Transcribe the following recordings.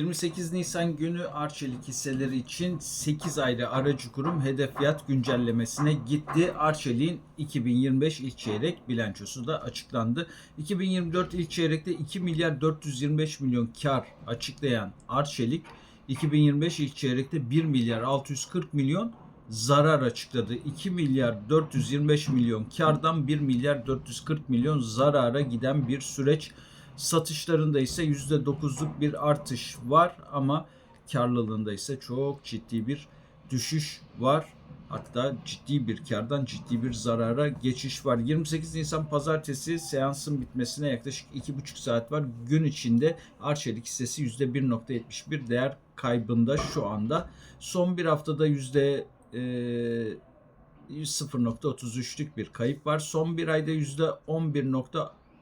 28 Nisan günü Arçelik hisseleri için 8 ayrı aracı kurum hedef fiyat güncellemesine gitti. Arçelik'in 2025 ilk çeyrek bilançosu da açıklandı. 2024 ilk çeyrekte 2 milyar 425 milyon kar açıklayan Arçelik 2025 ilk çeyrekte 1 milyar 640 milyon zarar açıkladı. 2 milyar 425 milyon kardan 1 milyar 440 milyon zarara giden bir süreç. Satışlarında ise %9'luk bir artış var ama karlılığında ise çok ciddi bir düşüş var. Hatta ciddi bir kardan ciddi bir zarara geçiş var. 28 Nisan pazartesi seansın bitmesine yaklaşık 2,5 saat var. Gün içinde Arçelik hissesi %1.71 değer kaybında şu anda. Son bir haftada yüzde e, 0.33'lük bir kayıp var. Son bir ayda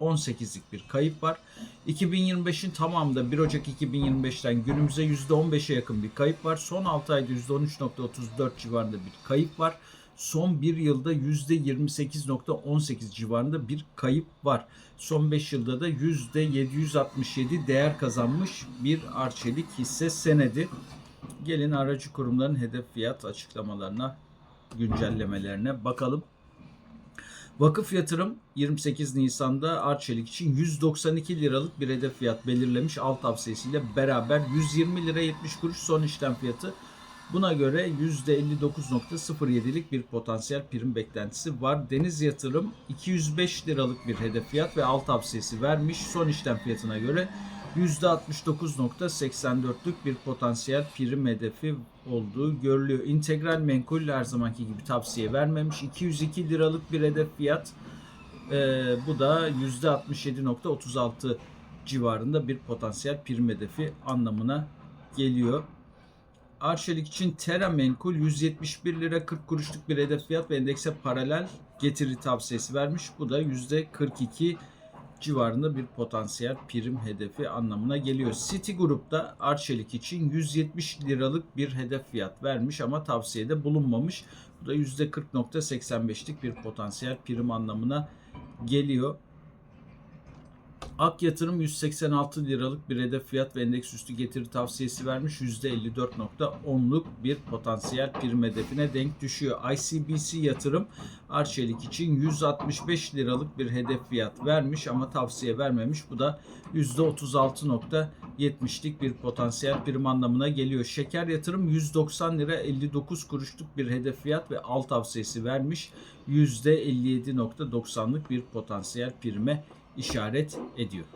%11.18'lik bir kayıp var. 2025'in tamamında 1 Ocak 2025'ten günümüze %15'e yakın bir kayıp var. Son 6 ayda %13.34 civarında bir kayıp var. Son bir yılda %28.18 civarında bir kayıp var. Son 5 yılda da %767 değer kazanmış bir Arçelik hisse senedi. Gelin aracı kurumların hedef fiyat açıklamalarına, güncellemelerine bakalım. Vakıf Yatırım 28 Nisan'da Arçelik için 192 liralık bir hedef fiyat belirlemiş. Alt tavsiyesiyle beraber 120 lira 70 kuruş son işlem fiyatı. Buna göre %59.07'lik bir potansiyel prim beklentisi var. Deniz Yatırım 205 liralık bir hedef fiyat ve alt tavsiyesi vermiş. Son işlem fiyatına göre %69.84'lük bir potansiyel prim hedefi olduğu görülüyor. İntegral menkul her zamanki gibi tavsiye vermemiş. 202 liralık bir hedef fiyat. Ee, bu da %67.36 civarında bir potansiyel prim hedefi anlamına geliyor. Arçelik için Terra Menkul 171 lira 40 kuruşluk bir hedef fiyat ve endekse paralel getiri tavsiyesi vermiş. Bu da %42 civarında bir potansiyel prim hedefi anlamına geliyor. City Group'ta Arçelik için 170 liralık bir hedef fiyat vermiş ama tavsiyede bulunmamış. Bu da %40.85'lik bir potansiyel prim anlamına geliyor. Ak Yatırım 186 liralık bir hedef fiyat ve endeks üstü getiri tavsiyesi vermiş. %54.10'luk bir potansiyel prim hedefine denk düşüyor. ICBC Yatırım Arçelik için 165 liralık bir hedef fiyat vermiş ama tavsiye vermemiş. Bu da %36.70'lik bir potansiyel prim anlamına geliyor. Şeker Yatırım 190 lira 59 kuruşluk bir hedef fiyat ve alt tavsiyesi vermiş. %57.90'lık bir potansiyel prime işaret ediyor.